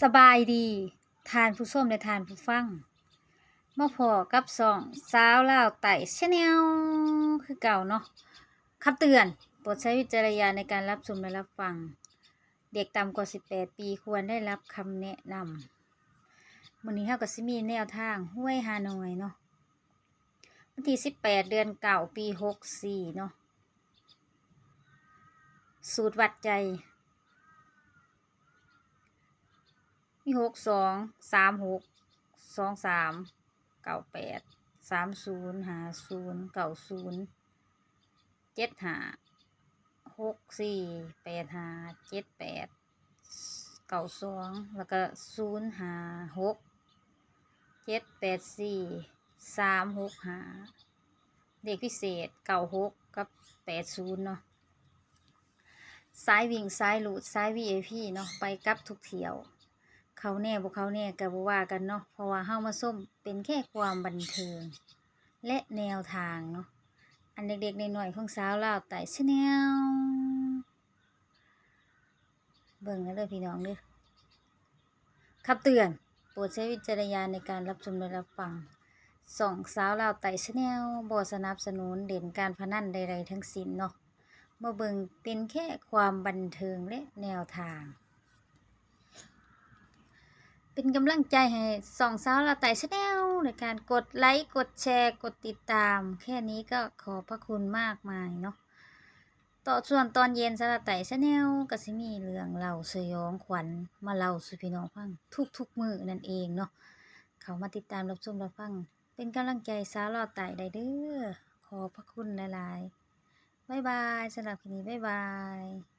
สบายดีทานผู้ส้มและทานผู้ฟังมาพอกับสองสาวเลาไต่ชแนลคือเก่าเนาะคำเตือนโปรดใช้วิจารณญาณในการรับชมและรับฟัง เด็กต่ำกว่า 18 ปีควรได้รับคำแนะนำวันนี้เฮาก็สิมีแนวทางห้วยฮานอยเนาะวันที่ 18 เดือนเก่าปี 64 เนาะสูตรวัดใจ มีหกสองสามหกสองสามเก้าแปดสามศูนย์หาศูนย์เก้าศูนย์เจ็ดหาหกสี่แปดหาเจ็ดแปดเก้าสองแล้วก็ศูนย์หาหกเจ็ดแปดสี่สามหกหาเด็กพิเศษเก้าหกกับแปดศูนย์เนาะซ้ายวิ่งซ้ายหลุดซ้าย VIP เนาะไปกับทุกเที่ยว เขาแน่บ่เขาแน่ก็บ่ว่ากันเนาะเพราะว่าเฮามาส้มเป็นแค่ความบันเทิง และแนวทางเนาะอันเด็กๆน้อยๆของสาวลาวไต่ชแนลเบิ่งกันเด้อพี่น้องเด้อคำเตือนโปรดใช้วิจารณญาณในการรับชมและรับฟังสองสาวลาวไต่ชแนลบ่สนับสนุนเด่นการพนันใดๆทั้งสิ้นเนาะมาเบิ่งเป็นแค่ความบันเทิงและแนวทาง เป็นกำลังใจให้สองสาวลาไต่ชาแนลในการกดไลค์กดแชร์กดติดตาม แค่นี้ก็ขอบพระคุณมากมายเนาะต่อส่วนตอนเย็นสาวลาไต่ชาแนลก็สิมีเรื่องเล่าสยองขวัญมาเล่าสู่พี่น้องฟังทุกๆมื้อนั่นเองเนาะเขามาติดตามรับชมรับฟัง เป็นกำลังใจสาวลาไต่ได้เด้อขอบพระคุณหลายๆบ๊ายบายสำหรับคลิปนี้บ๊ายบาย